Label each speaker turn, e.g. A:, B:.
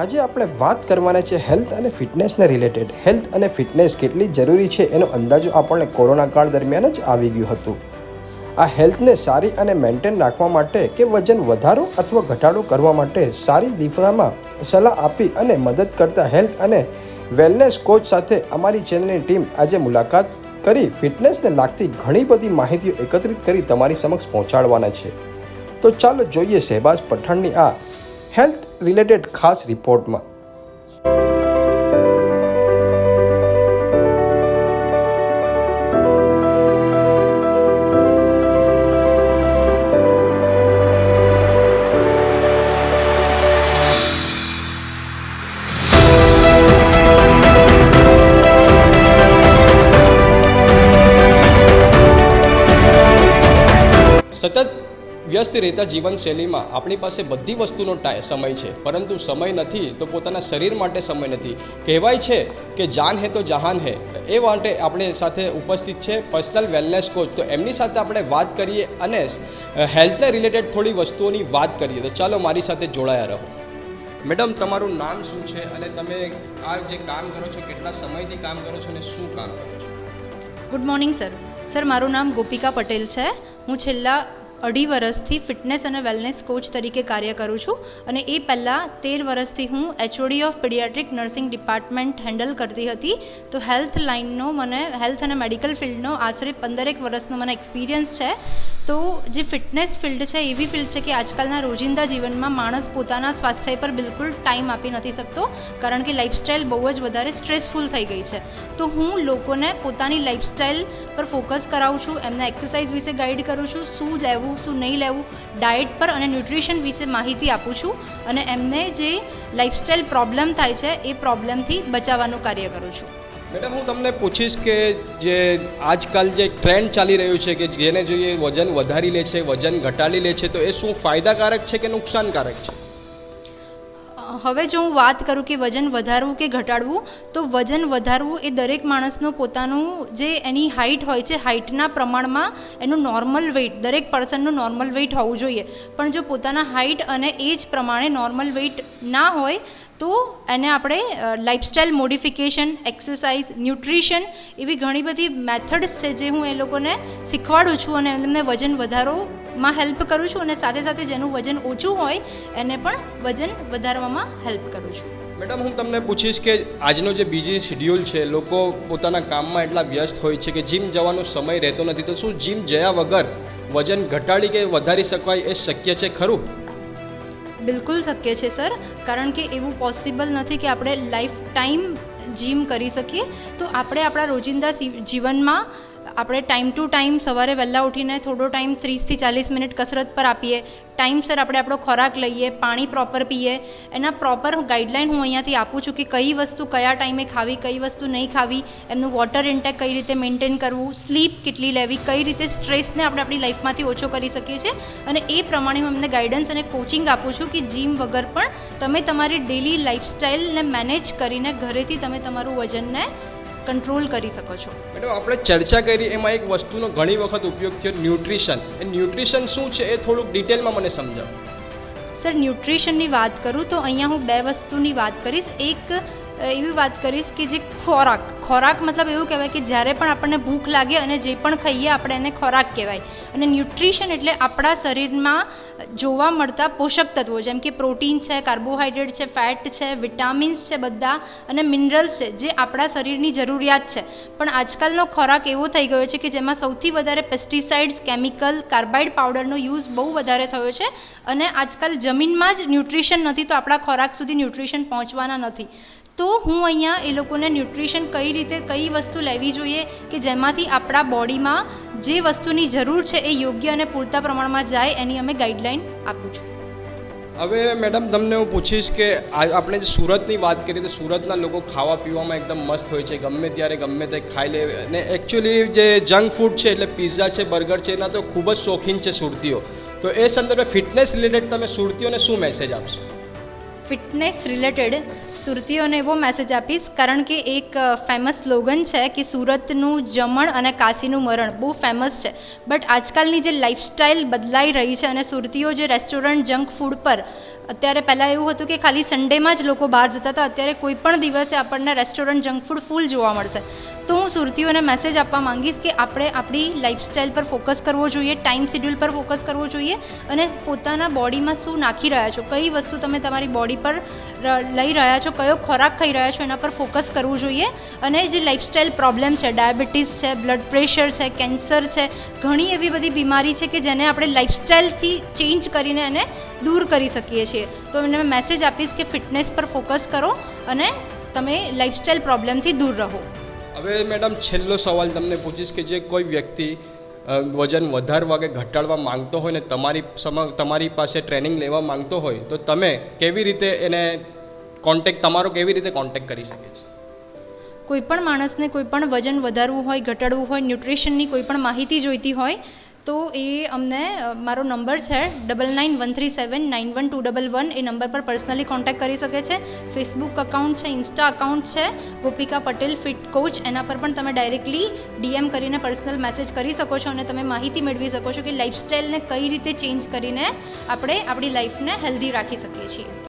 A: આજે આપણે વાત કરવાના છે હેલ્થ અને ફિટનેસને રિલેટેડ. હેલ્થ અને ફિટનેસ કેટલી જરૂરી છે એનો અંદાજો આપણને કોરોના કાળ દરમિયાન જ આવી ગયું હતું. આ હેલ્થને સારી અને મેન્ટેન રાખવા માટે કે વજન વધારો અથવા ઘટાડો કરવા માટે સારી દિશામાં સલાહ આપી અને મદદ કરતા હેલ્થ અને વેલનેસ કોચ સાથે અમારી ચેનલની ટીમ આજે મુલાકાત કરી ફિટનેસને લાગતી ઘણી બધી માહિતીઓ એકત્રિત કરી તમારી સમક્ષ પહોંચાડવાના છે. તો ચાલો જોઈએ શહેબાઝ પઠાણની આ હેલ્થ રિલેટેડ ખાસ રિપોર્ટમાં.
B: વ્યસ્ત રહેતા જીવનશૈલીમાં આપણી પાસે બધી વસ્તુનો ટાઈ, સમય છે. પરંતુ સમય નથી તો પોતાના શરીર માટે સમય નથી. કહેવાય છે કે જાન હે તો જહાન હે. એ માટે આપણે સાથે ઉપસ્થિત છે પર્સનલ વેલનેસ કોચ. તો એમની સાથે આપણે વાત કરીએ અને હેલ્થને રિલેટેડ થોડી વસ્તુઓની વાત કરીએ. તો ચાલો મારી સાથે જોડાયા રહો. મેડમ, તમારું નામ શું છે અને તમે આ જે કામ કરો છો, કેટલા સમયથી કામ કરો છો અને શું કામ કરો છો?
C: Good morning, sir. સર, મારું નામ ગોપિકા પટેલ છે. હું છેલ્લા અઢી વર્ષથી ફિટનેસ અને વેલનેસ કોચ તરીકે કાર્ય કરું છું અને એ પહેલાં તેર વર્ષથી હું HOD of pediatric nursing department handle કરતી હતી. તો હેલ્થ લાઇનનો મને હેલ્થ અને મેડિકલ ફિલ્ડનો આશરે પંદરેક વર્ષનો મને એક્સપિરિયન્સ છે. તો જે ફિટનેસ ફિલ્ડ છે એવી ફિલ્ડ છે કે આજકાલના રોજિંદા જીવનમાં માણસ પોતાના સ્વાસ્થ્ય પર બિલકુલ ટાઈમ આપી નથી શકતો, કારણ કે લાઇફસ્ટાઈલ બહુ જ વધારે સ્ટ્રેસફુલ થઈ ગઈ છે. તો હું લોકોને પોતાની લાઇફસ્ટાઈલ પર ફોકસ કરાવું છું, એમને એક્સરસાઇઝ વિશે ગાઈડ કરું છું, શું લેવું શું નહીં લેવું ડાયટ પર અને ન્યુટ્રિશન વિશે માહિતી આપું છું અને એમને જે લાઇફસ્ટાઈલ પ્રોબ્લેમ થાય છે, એ પ્રોબ્લેમથી બચાવવાનું કાર્ય કરું છું.
B: મેડમ, હું તમને પૂછીશ કે જે આજકાલ જે ટ્રેન્ડ ચાલી રહ્યું છે કે જેને જોઈએ વજન વધારી લે છે, વજન ઘટાડી લે છે, તો એ શું ફાયદાકારક છે કે નુકસાનકારક છે?
C: હવે જો હું વાત કરું કે વજન વધારવું કે ઘટાડવું, તો વજન વધારવું એ દરેક માણસનું પોતાનું જે એની હાઇટ હોય છે હાઇટના પ્રમાણમાં એનું નોર્મલ વેઇટ દરેક પર્સનનું નોર્મલ વેઇટ હોવું જોઈએ. પણ જો પોતાના હાઇટ અને એજ પ્રમાણે નોર્મલ વેઇટ ના હોય તો એને આપણે લાઇફસ્ટાઇલ મોડિફિકેશન એક્સરસાઇઝ ન્યુટ્રિશન એવી ઘણી બધી મેથડ્સ છે જે હું એ લોકોને શીખવાડું છું અને એમને વજન વધારોમાં હેલ્પ કરું છું અને સાથે સાથે જેનું વજન ઓછું હોય એને પણ વજન વધારવામાં હેલ્પ કરું છું.
B: મેડમ, હું તમને પૂછીશ કે આજનો જે બીજી શેડ્યુલ છે, લોકો પોતાના કામમાં એટલા વ્યસ્ત હોય છે કે જીમ જવાનો સમય રહેતો નથી, તો શું જીમ જયા વગર વજન ઘટાડી કે વધારી શકાય એ શક્ય છે ખરું?
C: બિલકુલ શક્ય છે, સર. કારણ કે એવું પોસિબલ નથી કે આપણે લાઈફ ટાઈમ જીમ કરી શકીએ. તો આપણે આપણા રોજિંદા જીવનમાં આપણે ટાઈમ ટુ ટાઈમ સવારે વહેલા ઉઠીને થોડો ટાઈમ ત્રીસથી ચાલીસ મિનિટ કસરત પર આપીએ. ટાઈમસર આપણે આપણો ખોરાક લઈએ, પાણી પ્રોપર પીએ. એના પ્રોપર ગાઈડલાઇન હું અહીંયાથી આપું છું કે કઈ વસ્તુ કયા ટાઈમે ખાવી, કઈ વસ્તુ નહીં ખાવી, એમનું વોટર ઇન્ટેક કઈ રીતે મેન્ટેન કરવું સ્લીપ કેટલી લેવી, કઈ રીતે સ્ટ્રેસને આપણે આપણી લાઈફમાંથી ઓછો કરી શકીએ છીએ. અને એ પ્રમાણે હું એમને ગાઈડન્સ અને કોચિંગ આપું છું કે જીમ વગર પણ તમે તમારી ડેલી લાઈફસ્ટાઈલને મેનેજ કરીને ઘરેથી તમે તમારું વજનને કંટ્રોલ કરી શકો છો.
B: મેડમ આપણે ચર્ચા કરી એમાં એક વસ્તુનો ઘણી વખત ઉપયોગ થયો ન્યુટ્રિશન એ ન્યુટ્રિશન શું છે એ થોડુંક ડિટેલમાં મને સમજાવો.
C: સર ન્યુટ્રિશનની વાત કરું તો અહીંયા હું બે વસ્તુની વાત કરીશ. એક એવી વાત કરીશ કે જે ખોરાક ખોરાક મતલબ એવું કહેવાય કે જ્યારે પણ આપણને ભૂખ લાગે અને જે પણ ખાઈએ આપણે એને ખોરાક કહેવાય. અને ન્યુટ્રિશન એટલે આપણા શરીરમાં જોવા મળતા પોષક તત્વો જેમ કે પ્રોટીન છે, કાર્બોહાઈડ્રેટ છે, ફેટ છે, વિટામિન્સ છે બધા અને મિનરલ્સ છે જે આપણા શરીરની જરૂરિયાત છે. પણ આજકાલનો ખોરાક એવો થઈ ગયો છે કે જેમાં સૌથી વધારે પેસ્ટિસાઇડ્સ કેમિકલ કાર્બાઇડ પાવડરનો યુઝ બહુ વધારે થયો છે અને આજકાલ જમીનમાં જ ન્યુટ્રિશન નથી તો આપણા ખોરાક સુધી ન્યુટ્રિશન પહોંચવાના નથી. તો હું અહીંયા એ લોકોને ન્યુટ્રિશન કઈ રીતે કઈ વસ્તુ લેવી જોઈએ કે જેમાંથી આપણા બોડીમાં જે વસ્તુની જરૂર છે એ યોગ્ય અને પૂરતા પ્રમાણમાં જાય એની અમે ગાઈડલાઈન આપું છું.
B: હવે મેડમ તમને હું પૂછીશ કે આપણે જે સુરતની વાત કરીએ તો સુરતના લોકો ખાવા પીવામાં એકદમ મસ્ત હોય છે. ગમે ત્યારે ગમે તે ખાઈ લે. અને એકચ્યુઅલી જે જંક ફૂડ છે એટલે પીઝા છે બર્ગર છે એના તો ખૂબ જ શોખીન છે સુરતીઓ. તો એ સંદર્ભે ફિટનેસ રિલેટેડ તમે સુરતીઓને શું મેસેજ આપશો?
C: ફિટનેસ રિલેટેડ સુરતીઓને એવો મેસેજ આપીશ, કારણ કે એક ફેમસ સ્લોગન છે કે સુરતનું જમણ અને કાશીનું મરણ બહુ ફેમસ છે. બટ આજકાલની જે લાઇફસ્ટાઇલ બદલાઈ રહી છે અને સુરતીઓ જે રેસ્ટોરન્ટ જંક ફૂડ પર, અત્યારે પહેલાં એવું હતું કે ખાલી સન્ડેમાં જ લોકો બહાર જતા હતા, અત્યારે કોઈ પણ દિવસે આપણને રેસ્ટોરન્ટ જંક ફૂડ ફૂલ જોવા મળશે. તો હું સુરતીઓને મેસેજ આપવા માંગીશ કે આપણે આપણી લાઈફસ્ટાઈલ પર ફોકસ કરવો જોઈએ ટાઈમ શેડ્યુલ પર ફોકસ કરવો જોઈએ અને પોતાના બોડીમાં શું નાખી રહ્યા છો, કઈ વસ્તુ તમે તમારી બોડી પર લઈ રહ્યા છો, કયો ખોરાક ખાઈ રહ્યા છો, એના પર ફોકસ કરવું જોઈએ અને જે લાઇફસ્ટાઇલ પ્રોબ્લેમ છે ડાયાબિટીસ છે બ્લડ પ્રેશર છે કેન્સર છે, ઘણી એવી બધી બીમારી છે કે જેને આપણે લાઇફસ્ટાઇલથી ચેન્જ કરીને એને દૂર કરી શકીએ છીએ. તો એને મેસેજ આપીશ કે ફિટનેસ પર ફોકસ કરો અને તમે લાઇફસ્ટાઇલ પ્રોબ્લેમથી દૂર રહો.
B: હવે મેડમ, છેલ્લો સવાલ તમને પૂછીશ કે જે કોઈ વ્યક્તિ વજન વધારવા કે ઘટાડવા માંગતો હોય ને તમારી સમા, તમારી પાસે ટ્રેનિંગ લેવા માંગતો હોય, તો તમે કેવી રીતે એને કોન્ટેક્ટ તમારો કેવી રીતે કોન્ટેક્ટ કરી શકે છે?
C: કોઈ પણ માણસને કોઈ પણ વજન વધારવું હોય, ઘટાડવું હોય ન્યુટ્રિશનની કોઈ પણ માહિતી જોઈતી હોય તો એ અમને મારો નંબર છે double nine one three seven nine one two double one એ નંબર પર પર્સનલી કોન્ટેક્ટ કરી શકે છે. ફેસબુક અકાઉન્ટ છે ઇન્સ્ટા અકાઉન્ટ છે, ગોપિકા પટેલ ફિટ કોચ એના પર પણ તમે ડાયરેક્ટલી ડીએમ કરીને પર્સનલ મેસેજ કરી શકો છો અને તમે માહિતી મેળવી શકો છો કે લાઇફસ્ટાઈલને કઈ રીતે ચેન્જ કરીને આપણે આપણી લાઈફને હેલ્ધી રાખી શકીએ છીએ.